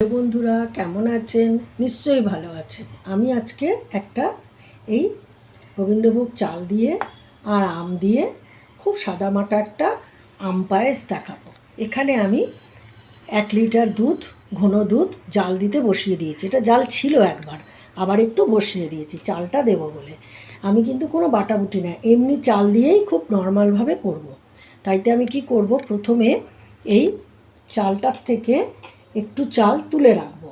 বন্ধুরা, কেমন আছেন? নিশ্চয়ই ভালো আছেন। আমি আজকে একটা এই গোবিন্দভোগ চাল দিয়ে আর আম দিয়ে খুব সাদামাটা একটা আম পায়েস দেখাবো। এখানে আমি এক লিটার দুধ, ঘন দুধ জাল দিতে বসিয়ে দিয়েছি। এটা জাল ছিল একবার, আবার একটু বসিয়ে দিয়েছি, চালটা দেবো বলে। আমি কিন্তু কোনো বাটাবুটি না, এমনি চাল দিয়েই খুব নর্মালভাবে করব। তাইতে আমি কি করব? প্রথমে এই চালটার থেকে একটু চাল তুলে রাখব।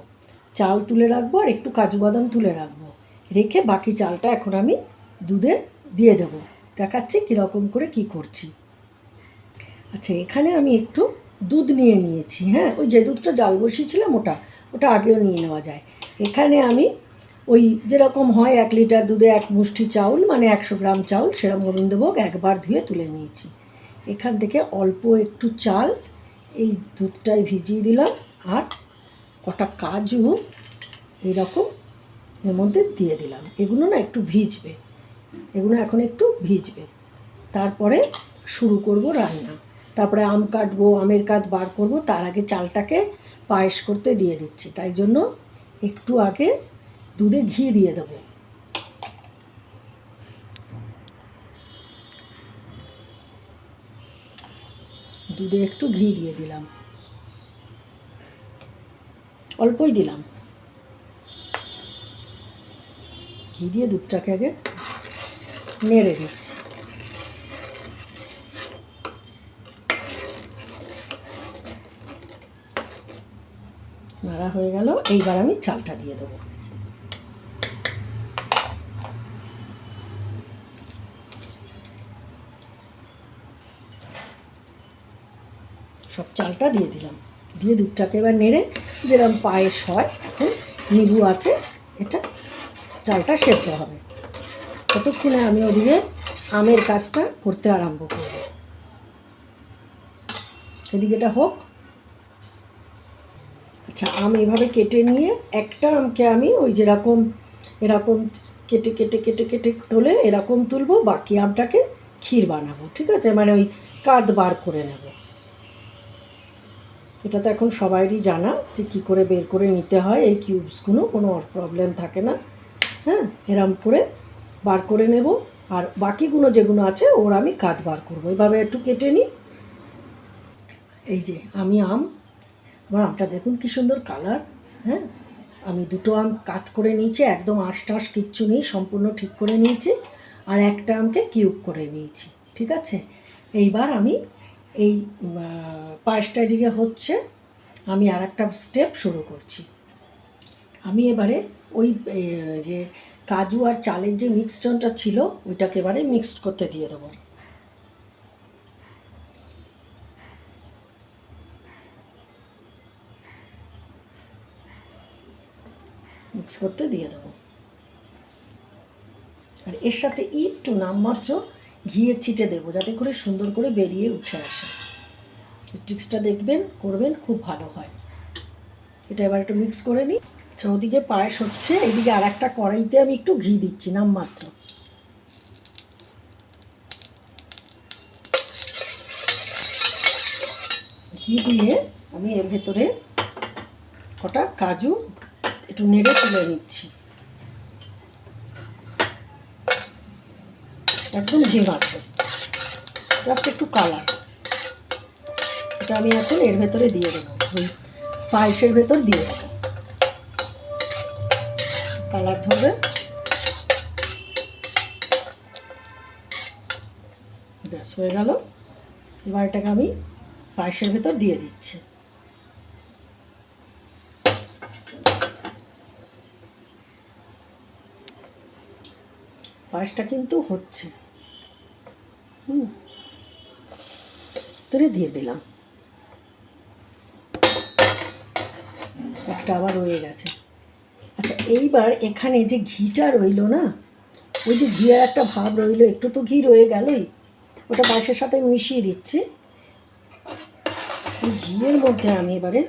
চাল তুলে রাখব আর একটু কাজু বাদাম তুলে রাখব। রেখে বাকি চালটা এখন আমি দুধে দিয়ে দেব। দেখাচ্ছি কীরকম করে কি করছি। আচ্ছা এখানে আমি একটু দুধ নিয়ে নিয়েছি হ্যাঁ? ওই যে দুধটা জাল বসিয়েছিলাম ওটা ওটা আগেও নিয়ে নেওয়া যায়। এখানে আমি ওই যেরকম হয় এক লিটার দুধে এক মুষ্টি চাউল মানে একশো গ্রাম চাউল সেরকম গোবিন্দভোগ একবার ধুয়ে তুলে নিয়েছি। এখান থেকে অল্প একটু চাল, এই দুধটায় ভিজিয়ে দিলাম। আর কটা কাজু এরকম এর মধ্যে দিয়ে দিলাম। এগুলো না একটু ভিজবে। এগুলো এখন একটু ভিজবে। তারপরে শুরু করব রান্না। তারপরে আম কাটবো, আমের কাঠ বার করব, তার আগে চালটাকে পায়েস করতে দিয়ে দিচ্ছি। তাই জন্য একটু আগে দুধে ঘি দিয়ে দেবো। দুধে একটু ঘি দিয়ে দিলাম। অল্পই দিলাম। ঘি দিয়ে দুধটাকে আগে নেড়ে দিচ্ছি নাড়া হয়ে গেল, এইবার আমি চালটা দিয়ে দেবো। সব চালটা দিয়ে দিলাম। দিয়ে দুধটাকে এবার নেড়ে যেরকম পায়েস হয়, এখন নিবু আছে, এটা চালটা সেদ্ধ হবে। ততক্ষণে আমি ওদিকে আমের কাজটা করতে আরম্ভ করব। সেদিকে এটা হোক। আচ্ছা আম এভাবে কেটে নিয়ে একটা আমকে আমি ওই যেরকম, এরকম কেটে কেটে কেটে কেটে তোলে এরকম তুলবো, বাকি আমটাকে ক্ষীর বানাবো, ঠিক আছে? মানে ওই কাঁধ বার করে নেব। এটা তো এখন সবাইরই জানা যে কী করে বের করে নিতে হয়। এই কিউবসগুলো কোনো প্রবলেম থাকে না। হ্যাঁ এরম করে বার করে নেব। আর বাকিগুলো যেগুলো আছে, ওর আমি কাঁধ বার করব। এভাবে একটু কেটে নিই। এই যে, আমি আম। আমার আমটা দেখুন কি সুন্দর কালার হ্যাঁ আমি দুটো আম কাত করে নিয়েছি, একদম আশ টাশ কিচ্ছু নেই, সম্পূর্ণ ঠিক করে নিয়েছি। আর একটা আমকে কিউব করে নিয়েছি, ঠিক আছে? এইবার আমি এই পায়েসটা এদিকে হচ্ছে আমি আর একটা স্টেপ শুরু করছি। আমি এবারে ওই যে কাজু আর চালের যে মিক্সচারটা ছিল, ওইটাকে এবারে মিক্সড করতে দিয়ে দেবো। মিক্স করতে দিয়ে দেবো। আর এর সাথে একটু নামমাত্র ঘিয়ের ছিটে দেবো, যাতে করে সুন্দর করে বেরিয়ে উঠে আসে। ট্রিক্সটা দেখবেন, করবেন, খুব ভালো হয়। এটা এবার একটু মিক্স করে নিই। আচ্ছা ওদিকে পায়েস হচ্ছে এদিকে আর একটা কড়াইতে আমি একটু ঘি দিচ্ছি, নামমাত্র। ঘি দিয়ে আমি এর ভেতরে কটা কাজু একটু নেড়ে তুলে নিচ্ছি। একদম মারছে জাস্ট একটু কালার এটা আমি এখন এর ভেতরে দিয়ে দেবো। পায়েসের ভেতর দিয়ে দেবো। কালার ধরবে। ব্যাস, হয়ে গেল। এবার এটাকে আমি পায়েসের ভেতর দিয়ে দিচ্ছি। পায়েসটা কিন্তু হচ্ছে। হুম। তুলে দিয়ে দিলাম। একটা আবার রয়ে গেছে। আচ্ছা এইবার এখানে যে ঘিটা রইল না, ওই যে ঘিয়ের একটা ভাব রইল, একটু তো ঘি রয়ে গেলই। ওটা পায়েসের সাথে মিশিয়ে দিচ্ছি। ঘিয়ের মধ্যে আমি এবারে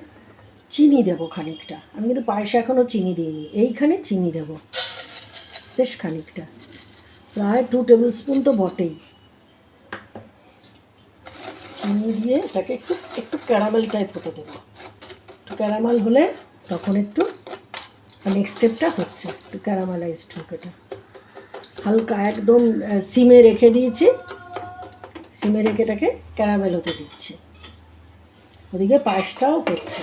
চিনি দেবো খানিকটা। আমি কিন্তু পায়েসে এখনও চিনি দিইনি। এইখানে চিনি দেবো। বেশ খানিকটা। প্রায় টু টেবিল স্পুন তো বটেই। চিনি দিয়ে এটাকে একটু একটু ক্যারামেল টাইপ হতে দেবো। একটু ক্যারামেল হলে তখন একটু নেক্সট স্টেপটা হচ্ছে, একটু ক্যারামেলাইজড হোক এটা। হালকা একদম সিমে রেখে দিয়েছি। সিমে রেখে এটাকে ক্যারামেল হতে দিচ্ছি। ওদিকে পায়েসটাও হচ্ছে।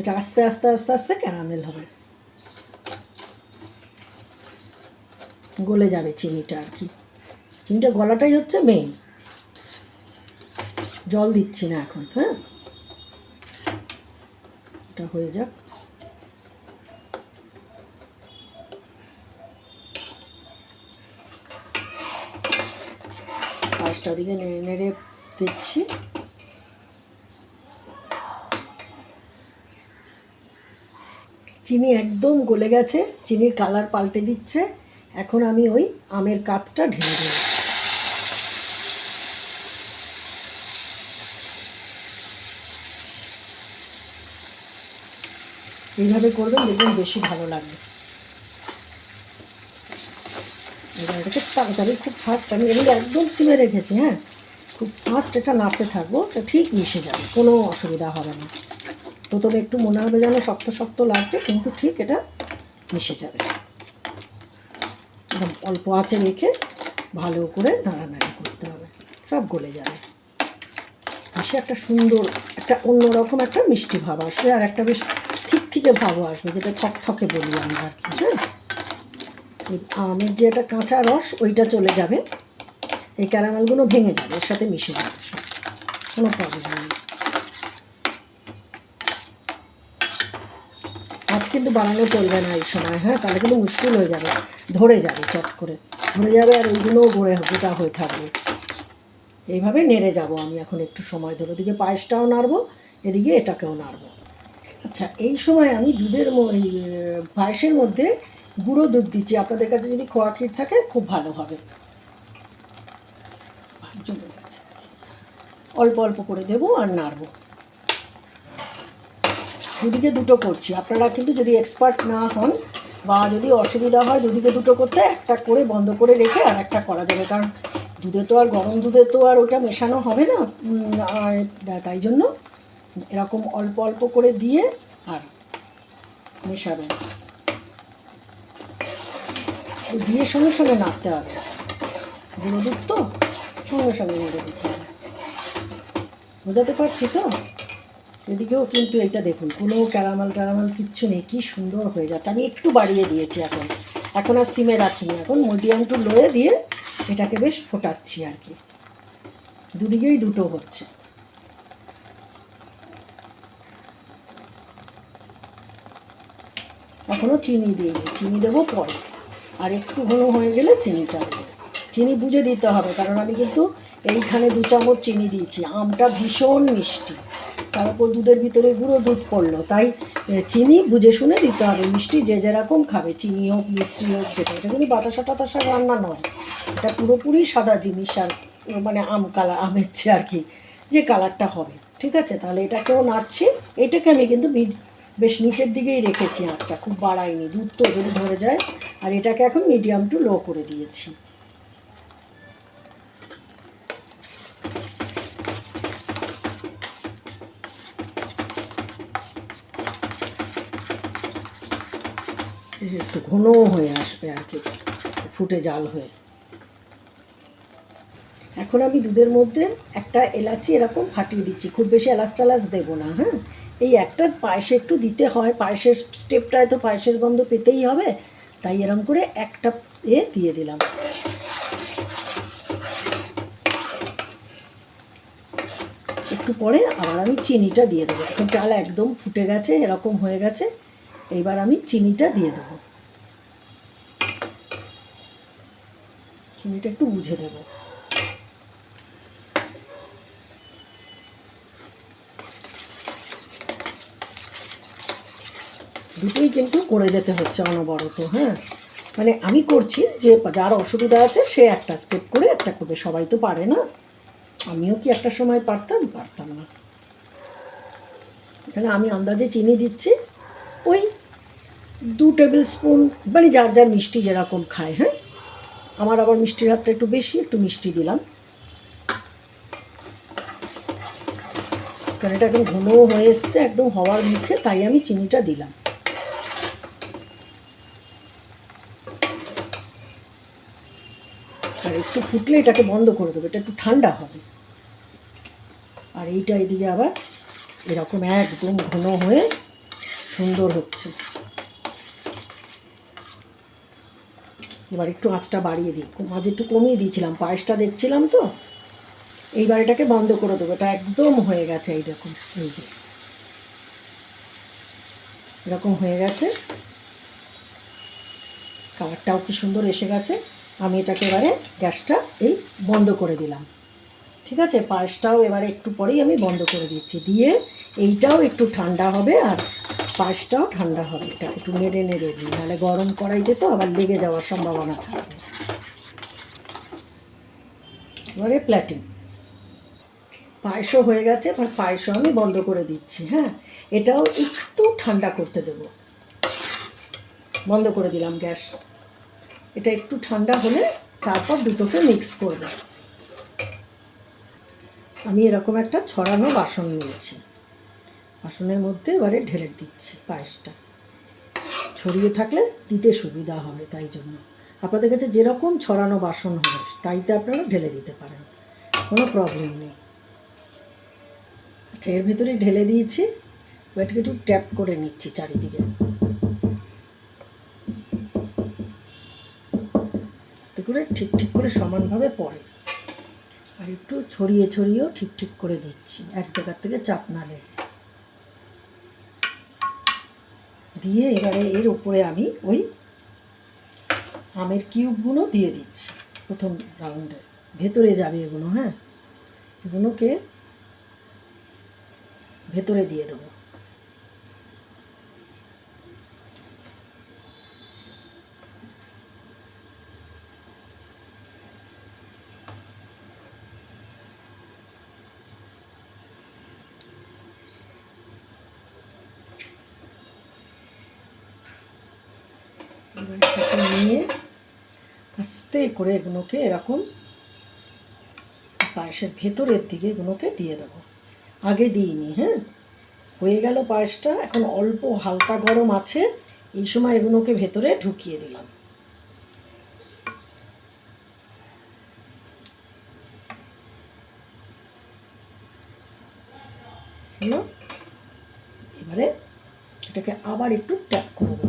এটা আস্তে আস্তে আস্তে আস্তে ক্যারামেল হবে। গলে যাবে চিনিটা আর কি। চিনিটা গলাটাই হচ্ছে মেইন জল দিচ্ছি না এখন হ্যাঁ? এটা হয়ে যাক। পাঁচটা দিকে নেড়ে নেড়ে দিচ্ছি। চিনি একদম গলে গেছে, চিনির কালার পাল্টে দিচ্ছে। এখন আমি ওই আমের কাতটা ঢেলে দেব। এইভাবে করবেন, দেখবেন বেশি ভালো লাগবে। এটাকে তাড়াতাড়ি খুব ফাস্ট আমি এগুলো একদম সিমে রেখেছি হ্যাঁ? খুব ফাস্ট এটা নাড়তে থাকব এটা ঠিক মিশে যাবে, কোনো অসুবিধা হবে না। প্রথমে একটু মনে হবে যেন শক্ত শক্ত লাগছে, কিন্তু ঠিক এটা মিশে যাবে। একদম অল্প আঁচে রেখে ভালো করে নাড়ানাড়ি করতে হবে। সব গলে যাবে। মিশে একটা সুন্দর, একটা অন্যরকম একটা মিষ্টি ভাব আসবে আর একটা বেশ ঠিক ঠিকে ভাবও আসবে যেটা থকথকে বলি আমরা আর কি হ্যাঁ? আমের যে একটা কাঁচা রস, ওইটা চলে যাবে। এই ক্যারামেলগুলো ভেঙে যাবে, এর সাথে মিশে যাবে কোনো প্রবলেম নেই। আজ কিন্তু বানানো চলবে না এই সময় হ্যাঁ? তাহলে কিন্তু মুশকিল হয়ে যাবে, ধরে যাবে চট করে। ধরে যাবে আর ওইগুলোও গড়ে গোটা হয়ে থাকবে। এইভাবে নেড়ে যাব আমি এখন একটু সময় ধরে। ওদিকে পায়েসটাও নাড়বো, এদিকে এটাকেও নাড়বো। আচ্ছা এই সময় আমি দুধের এই পায়েসের মধ্যে গুঁড়ো দুধ দিচ্ছি। আপনাদের কাছে যদি খোয়া ক্ষীর থাকে, খুব ভালো হবে। অল্প অল্প করে দেবো আর নাড়বো। দুদিকে দুটো করছি। আপনারা কিন্তু যদি এক্সপার্ট না হন বা যদি অসুবিধা হয় দুদিকে দুটো করতে, একটা করে বন্ধ করে রেখে আর একটা করা যাবে। কারণ দুধে তো আর গরম দুধে তো আর ওটা মেশানো হবে না। তাই জন্য এরকম অল্প অল্প করে দিয়ে আর মেশাবেন। দিয়ে সঙ্গে সঙ্গে নাড়তে হবে। গুঁড়ো দুধ তো সঙ্গে সঙ্গে নেড়ে দিতে হবে। বোঝাতে পারছি তো? এদিকেও কিন্তু এটা দেখুন, কোনো ক্যারামাল ট্যারামেল কিচ্ছু নেই, কি সুন্দর হয়ে যাচ্ছে। আমি একটু বাড়িয়ে দিয়েছি এখন। এখন আর সিমে রাখিনি, এখন মিডিয়াম টু লোয়ে দিয়ে এটাকে বেশ ফোটাচ্ছি আর কি। দুদিকেই দুটো হচ্ছে। এখনও চিনি দিইনি, চিনি দেবো পরে। আর একটু ঘন হয়ে গেলে চিনিটা চিনি বুঝে দিতে হবে, কারণ আমি কিন্তু এইখানে দু চামচ চিনি দিয়েছি। আমটা ভীষণ মিষ্টি। তারপর দুধের ভিতরে গুঁড়ো দুধ পড়ল। তাই চিনি, বুঝে শুনে দিতে হবে। মিষ্টি যে যেরকম খাবে, চিনি হোক, মিষ্টি হোক যেটা এটা কিন্তু বাতাসা টাতাসা রান্না নয়। এটা পুরোপুরি সাদা জিনিস আর মানে আম কালার, আমের চেয়ে আর কি, যে কালারটা হবে। ঠিক আছে? তাহলে এটাকেও নাড়ছি। এটাকে আমি কিন্তু বেশ নিচের দিকেই রেখেছি আঁচটা। খুব বাড়াইনি। দুধ তো যদি ধরে যায়। আর এটাকে এখন মিডিয়াম টু লো করে দিয়েছি। একটু ঘন হয়ে আসবে আর কি, ফুটে জাল হয়ে। এখন আমি দুধের মধ্যে একটা এলাচি এরকম ফাটিয়ে দিচ্ছি, খুব বেশি এলাচ টালাচ দেবো না হ্যাঁ? এই একটা পায়েসে একটু দিতে হয়, পায়েসের স্টেপটায় তো পায়েসের গন্ধ পেতেই হবে, তাই এরকম করে একটা এ দিয়ে দিলাম। একটু পরে আবার আমি চিনিটা দিয়ে দেবো, এখন চাল একদম ফুটে গেছে, এরকম হয়ে গেছে। এইবার আমি চিনিটা দিয়ে দেবো। চিনিটা একটু বুঝে দেবো। দুটোই কিন্তু করে যেতে হচ্ছে অনবরত হ্যাঁ? মানে আমি করছি যে যার অসুবিধা আছে সে একটা স্টেপ করে একটা করবে, সবাই তো পারে না। আমিও কি একটা সময় পারতাম? পারতাম না। এখানে আমি আন্দাজে চিনি দিচ্ছি, ওই দু টেবিল স্পুন মানে যার যার মিষ্টি যেরকম খায় হ্যাঁ? আমার আবার মিষ্টির হাতটা একটু বেশি, একটু মিষ্টি দিলাম। কারণ এটা এখন ঘন হয়ে এসছে, একদম হওয়ার মুখে, তাই আমি চিনিটা দিলাম। আর একটু ফুটলে এটাকে বন্ধ করে দেবো, এটা একটু ঠান্ডা হবে। আর এইটা এদিকে আবার এরকম একদম ঘন হয়ে সুন্দর হচ্ছে। এবার একটু আঁচটা বাড়িয়ে দিই। আজ একটু কমিয়ে দিয়েছিলাম, পায়েসটা দেখছিলাম তো। এইবার এটাকে বন্ধ করে দেবো, এটা একদম হয়ে গেছে এইরকম এই যে। এরকম হয়ে গেছে। কালারটাও কি সুন্দর এসে গেছে। আমি এটাকে এবারে গ্যাসটা এই বন্ধ করে দিলাম। ঠিক আছে? পায়েসটাও এবারে একটু পরেই আমি বন্ধ করে দিচ্ছি। দিয়ে এইটাও একটু ঠান্ডা হবে আর পায়েসটাও ঠান্ডা হবে। এটাকে একটু নেড়ে নেড়ে দিই। নাহলে গরম কড়াইতে তো আবার লেগে যাওয়ার সম্ভাবনা থাকবে এবারে প্ল্যাটিং পায়েসও হয়ে গেছে, এবার পায়েসও আমি বন্ধ করে দিচ্ছি হ্যাঁ? এটাও একটু ঠান্ডা করতে দেবো। বন্ধ করে দিলাম গ্যাস। এটা একটু ঠান্ডা হলে তারপর দুটোকে মিক্স করব। আমি এরকম একটা ছড়ানো বাসন নিয়েছি। বাসনের মধ্যে এবারে ঢেলে দিচ্ছি পায়েসটা। ছড়িয়ে থাকলে দিতে সুবিধা হবে তাই জন্য। আপনাদের কাছে যেরকম ছড়ানো বাসন হবে, তাইতে আপনারা ঢেলে দিতে পারেন। কোনো প্রবলেম নেই। আচ্ছা এর ভেতরে ঢেলে দিয়েছি। এবারটাকে একটু ট্যাপ করে নিচ্ছি চারিদিকে। করে ঠিক ঠিক করে সমানভাবে পড়ে। আর একটু ছড়িয়ে ছড়িয়েও ঠিক ঠিক করে দিচ্ছি। এক জায়গার থেকে চাপ না লেগে। দিয়ে এবারে এর উপরে আমি ওই আমের কিউবগুলো দিয়ে দিচ্ছি প্রথম রাউন্ডে ভেতরে যাবে এগুলো হ্যাঁ? এগুলোকে ভেতরে দিয়ে দেবো। এবার এটাকে নিয়ে আস্তে করে এগুলোকে এরকম পায়েসের ভেতরের দিকে এগুলোকে দিয়ে দেবো। আগে দিইনি হ্যাঁ? হয়ে গেল পায়েসটা, এখন অল্প হালকা গরম আছে, এই সময় এগুলোকে ভেতরে ঢুকিয়ে দিলাম। এবারে এটাকে আবার একটু ট্যাপ করে দেবো।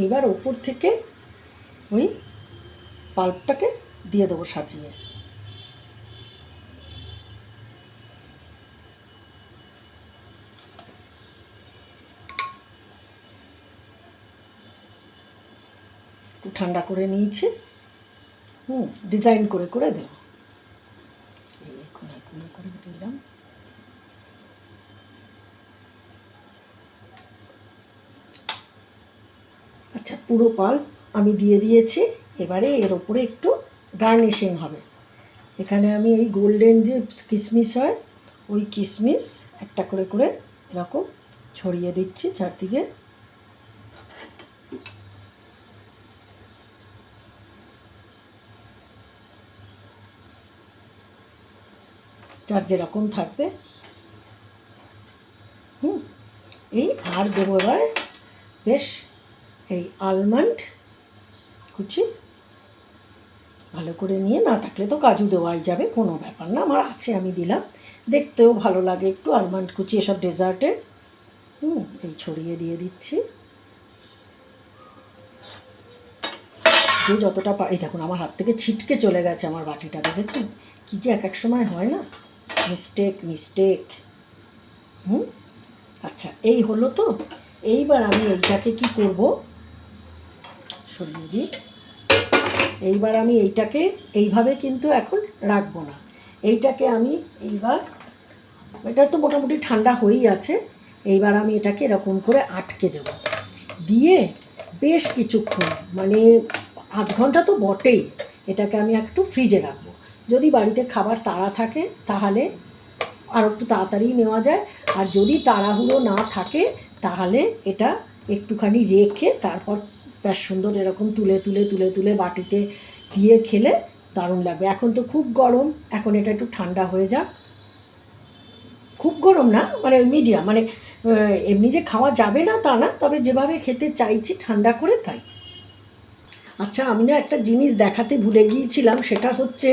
এইবার ওপর থেকে ওই পাল্পটাকে দিয়ে দেবো সাজিয়ে। একটু ঠান্ডা করে নিয়েছি। হুম ডিজাইন করে করে দেবো এই কোনা কোনা করে দিলাম আচ্ছা পুরো পাল্প আমি দিয়ে দিয়েছি। এবারে এর ওপরে একটু গার্নিশিং হবে। এখানে আমি এই গোল্ডেন যে কিশমিশ হয়, ওই কিশমিশ একটা করে করে এরকম ছড়িয়ে দিচ্ছি চারদিকে। যার যেরকম থাকবে। হুম, এই আর দেবো এবার বেশ এই আলমন্ড কুচি ভালো করে নিয়ে, না থাকলে তো কাজু দেওয়াই যাবে, কোনো ব্যাপার না, আমার আছে, আমি দিলাম। দেখতেও ভালো লাগে একটু আলমন্ড কুচি, এসব ডেজার্টে হুম, এই ছড়িয়ে দিয়ে দিচ্ছি। যে যতটা পারি দেখুন, আমার হাত থেকে ছিটকে চলে গেছে আমার বাটিটা, দেখেছেন? কী যে এক এক সময় হয় না? মিস্টেক মিস্টেক হুম? আচ্ছা এই হলো তো? এইবার আমি এইটাকে কি করব? সরিয়ে দিই। এইবার আমি এইটাকে এইভাবে কিন্তু এখন রাখব না। এইটাকে আমি এইবার, এটা তো মোটামুটি ঠান্ডা হয়েই আছে। এইবার আমি এটাকে এরকম করে আটকে দেব। দিয়ে বেশ কিছুক্ষণ মানে আধ ঘণ্টা তো বটেই, এটাকে আমি একটু ফ্রিজে রাখব। যদি বাড়িতে খাবার তাড়া থাকে, তাহলে আর একটু তাড়াতাড়ি নেওয়া যায়। আর যদি তাড়াহুড়ো না থাকে, তাহলে এটা একটুখানি রেখে তারপর বেশ সুন্দর এরকম তুলে তুলে তুলে তুলে বাটিতে দিয়ে খেলে দারুণ লাগবে। এখন তো খুব গরম, এখন এটা একটু ঠান্ডা হয়ে যাক। খুব গরম না মানে মিডিয়াম মানে এমনি যে খাওয়া যাবে না তা না, তবে যেভাবে খেতে চাইছি ঠান্ডা করে তাই। আচ্ছা আমি না একটা জিনিস দেখাতে ভুলে গিয়েছিলাম, সেটা হচ্ছে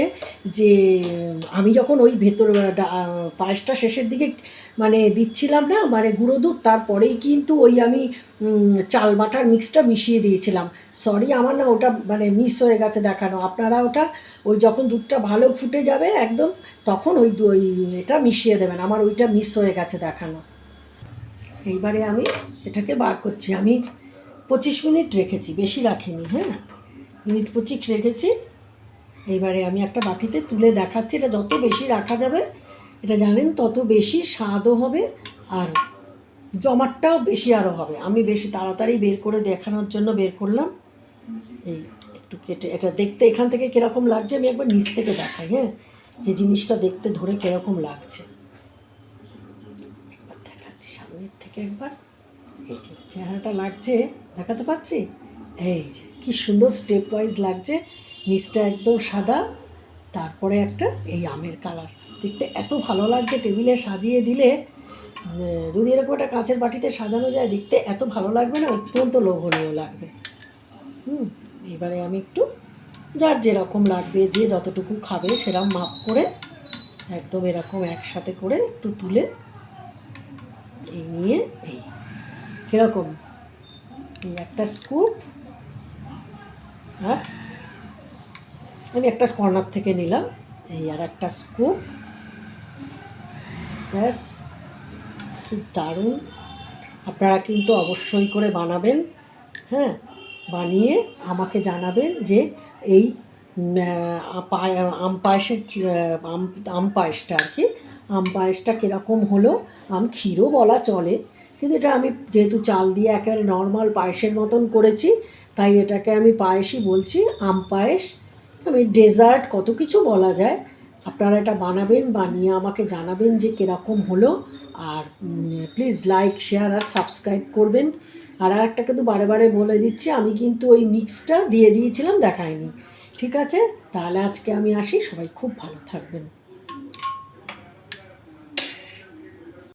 যে, আমি যখন ওই ভেতর পায়েসটা শেষের দিকে মানে দিচ্ছিলাম না মানে গুঁড়ো দুধ, তারপরেই কিন্তু ওই আমি চাল বাটার মিক্সটা মিশিয়ে দিয়েছিলাম। সরি আমার না ওটা মানে মিস হয়ে গেছে দেখানো। আপনারা ওটা, ওই যখন দুধটা ভালো ফুটে যাবে একদম, তখন ওই ওই এটা মিশিয়ে দেবেন। আমার ওইটা মিস হয়ে গেছে দেখানো। এইবারে আমি এটাকে বার করছি। আমি পঁচিশ মিনিট রেখেছি, বেশি রাখিনি হ্যাঁ? মিনিট পঁচিশ রেখেছি। এইবারে আমি একটা বাটিতে তুলে দেখাচ্ছি, এটা যত বেশি রাখা যাবে, এটা জানেন, তত বেশি স্বাদও হবে আর জমাটটাও বেশি আরও হবে। আমি বেশি তাড়াতাড়ি বের করে দেখানোর জন্য বের করলাম। এই একটু কেটে, এটা দেখতে এখান থেকে কীরকম লাগছে, আমি একবার নিচ থেকে দেখাই হ্যাঁ? যে জিনিসটা দেখতে ধরে কীরকম লাগছে। একবার দেখাচ্ছি সামনের থেকে একবার। এই যে চেহারাটা লাগছে, দেখাতে পাচ্ছি এই যে। কি সুন্দর স্টেপ ওয়াইজ লাগছে। নিচটা একদম সাদা, তারপরে একটা এই আমের কালার দেখতে এত ভালো লাগছে টেবিলে সাজিয়ে দিলে। যদি এরকম একটা কাঁচের বাটিতে সাজানো যায়, দেখতে এত ভালো লাগবে না, অত্যন্ত লোভনীয় লাগবে। হুম, এবারে আমি একটু যার যেরকম লাগবে, যে যতটুকু খাবে সেরকম মাপ করে একদম এরকম একসাথে করে একটু তুলে এই নিয়ে এই কীরকম এই একটা স্কুপ আর আমি একটা কর্নার থেকে নিলাম, এই আর একটা স্কুপ ব্যাস, খুব দারুণ। আপনারা কিন্তু অবশ্যই করে বানাবেন হ্যাঁ? বানিয়ে আমাকে জানাবেন যে এই আম পায়েসের আম আম পায়েসটা আর কি, আম পায়েসটা কীরকম হলো, আম ক্ষীরও বলা চলে। কিন্তু এটা আমি যেহেতু চাল দিয়ে একেবারে নর্মাল পায়েসের মতন করেছি তাই এটাকে আমি পায়েসই বলছি, আম পায়েস আমি ডেজার্ট কত কিছু বলা যায়। আপনারা এটা বানাবেন, বানিয়ে আমাকে জানাবেন যে কীরকম হলো। আর প্লিজ লাইক শেয়ার আর সাবস্ক্রাইব করবেন। আর আর একটা কিন্তু বারে বারে বলে দিচ্ছি, আমি কিন্তু ওই মিক্সটা দিয়ে দিয়েছিলাম, দেখায়নি। ঠিক আছে? তাহলে আজকে আমি আসি, সবাই খুব ভালো থাকবেন।